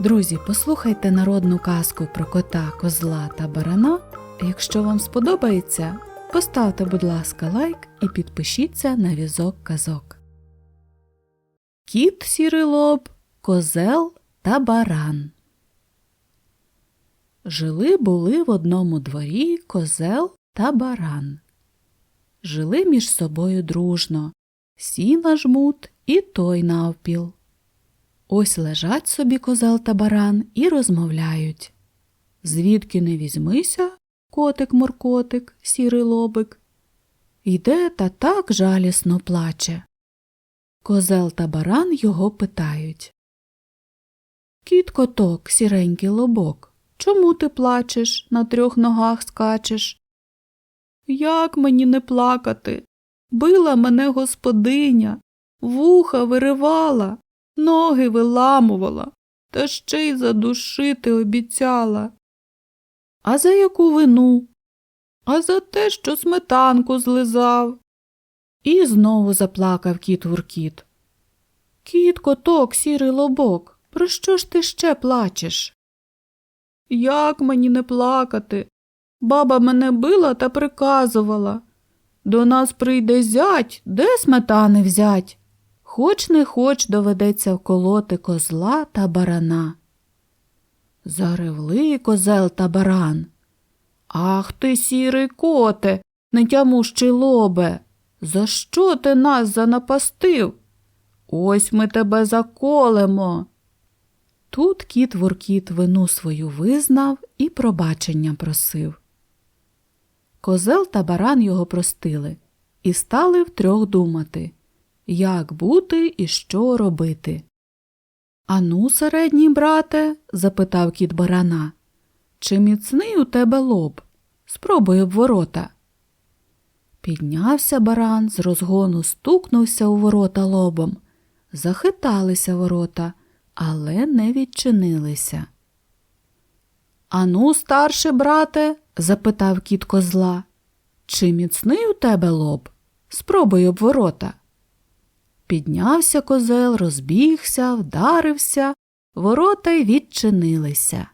Друзі, послухайте народну казку про кота, козла та барана. Якщо вам сподобається, поставте, будь ласка, лайк і підпишіться на візок казок. Кіт сірий лоб, козел та баран. Жили були в одному дворі козел та баран. Жили між собою дружно, сіна жмут і той навпіл. Ось лежать собі козел та баран і розмовляють. Звідки не візьмися, котик-моркотик, сірий лобик. Йде та так жалісно плаче. Козел та баран його питають. Кіт коток, сіренький лобок, чому ти плачеш, на трьох ногах скачеш? Як мені не плакати? Била мене господиня, вуха виривала, ноги виламувала, та ще й задушити обіцяла. А за яку вину? А за те, що сметанку злизав. І знову заплакав кіт Гуркіт. Кіт, коток, сірий лобок, про що ж ти ще плачеш? Як мені не плакати? Баба мене била та приказувала. До нас прийде зять, де сметани взять? Хоч не хоч доведеться вколоти козла та барана. Заревли козел та баран. Ах ти, сірий коте, нетямущий лобе, за що ти нас занапастив? Ось ми тебе заколемо. Тут кіт Воркіт вину свою визнав і пробачення просив. Козел та баран його простили і стали втрьох думати, як бути і що робити. Ану, середній брате, запитав кіт барана, чи міцний у тебе лоб? Спробуй об ворота. Піднявся баран, з розгону стукнувся у ворота лобом. Захиталися ворота, але не відчинилися. Ану, старший брате, запитав кіт козла, чи міцний у тебе лоб? Спробуй об ворота. Піднявся козел, розбігся, вдарився, ворота й відчинилися.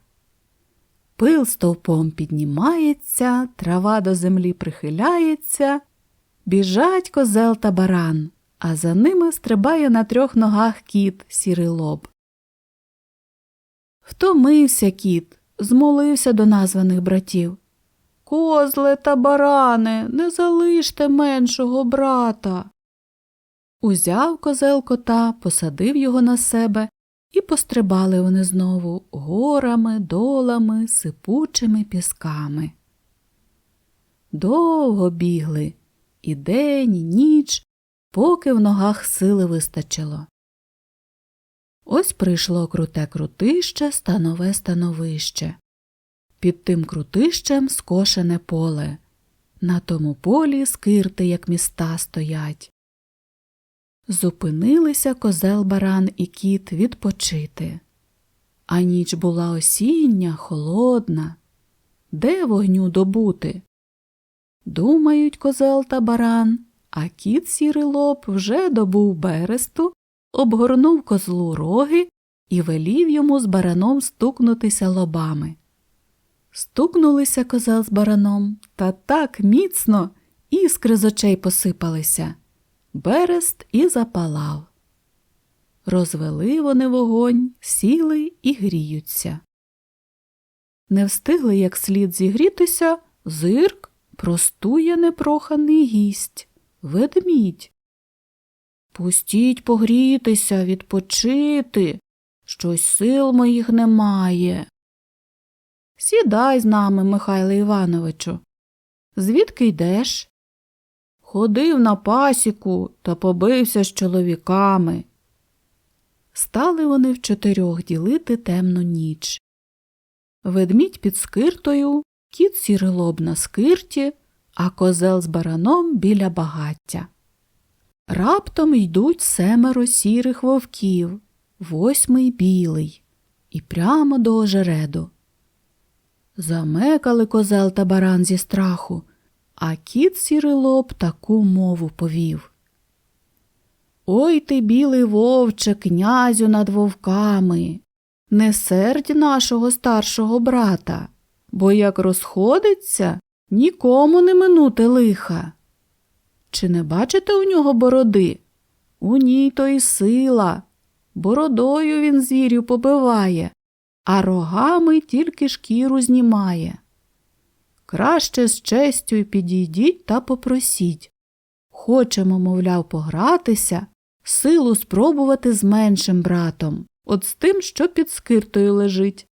Пил стовпом піднімається, трава до землі прихиляється, біжать козел та баран, а за ними стрибає на трьох ногах кіт сірий лоб. Втомився кіт, змолився до названих братів. Козле та баране, не залиште меншого брата. Узяв козел кота, посадив його на себе, і пострибали вони знову горами, долами, сипучими пісками. Довго бігли і день, і ніч, поки в ногах сили вистачило. Ось прийшло круте крутище, станове становище. Під тим крутищем скошене поле. На тому полі скирти, як міста, стоять. Зупинилися козел баран і кіт відпочити. А ніч була осіння, холодна. Де вогню добути? Думають козел та баран, а кіт сірий лоб вже добув бересту, обгорнув козлу роги і велів йому з бараном стукнутися лобами. Стукнулися козел з бараном, та так міцно іскри з очей посипалися. Берест і запалав. Розвели вони вогонь, сіли і гріються. Не встигли як слід зігрітися, зирк простує непроханий гість, ведмідь. Пустіть погрітися, відпочити, щось сил моїх немає. Сідай з нами, Михайле Івановичу. Звідки йдеш? Ходив на пасіку та побився з чоловіками. Стали вони в чотирьох ділити темну ніч. Ведмідь під скиртою, кіт сірилоб на скирті, а козел з бараном біля багаття. Раптом йдуть семеро сірих вовків, восьмий білий, і прямо до ожереду. Замекали козел та баран зі страху, а кіт сірий лоб таку мову повів. Ой ти, білий вовче, князю над вовками, не сердь нашого старшого брата, бо як розходиться, нікому не минути лиха. Чи не бачите у нього бороди? У ній то й сила. Бородою він звірів побиває, а рогами тільки шкіру знімає. Краще з честю й підійдіть та попросіть. Хочемо, мовляв, погратися, силу спробувати з меншим братом, от з тим, що під скиртою лежить.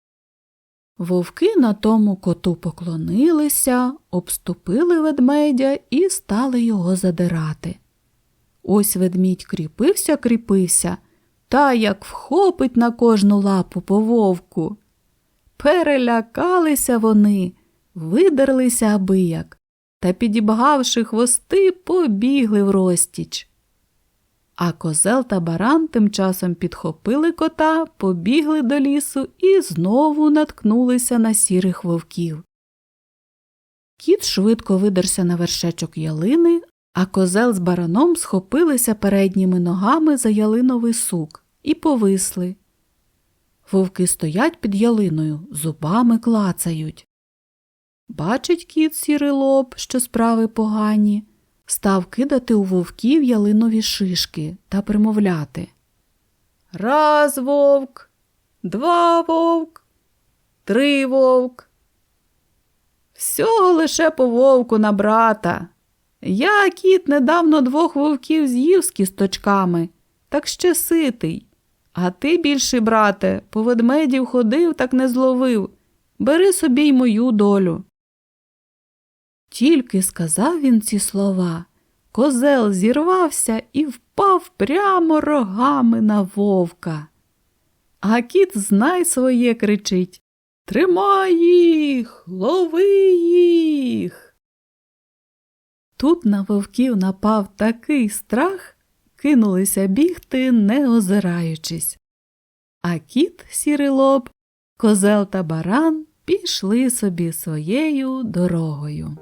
Вовки на тому коту поклонилися, обступили ведмедя і стали його задирати. Ось ведмідь кріпився, кріпився, та як вхопить на кожну лапу по вовку. Перелякалися вони, видерлися абияк, та, підібгавши хвости, побігли в розтіч. А козел та баран тим часом підхопили кота, побігли до лісу і знову наткнулися на сірих вовків. Кіт швидко видерся на вершечок ялини, а козел з бараном схопилися передніми ногами за ялиновий сук і повисли. Вовки стоять під ялиною, зубами клацають. Бачить кіт сірий лоб, що справи погані, став кидати у вовків ялинові шишки та примовляти. Раз вовк, два вовк, три вовк. Всього лише по вовку на брата. Я, кіт, недавно двох вовків з'їв з кісточками, так ще ситий. А ти, більший брате, по ведмедів ходив, так не зловив. Бери собі й мою долю. Тільки сказав він ці слова, козел зірвався і впав прямо рогами на вовка. А кіт знай своє кричить Тримай їх, лови їх. Тут на вовків напав такий страх, кинулися бігти, не озираючись. А кіт, сірий лоб, козел та баран пішли собі своєю дорогою.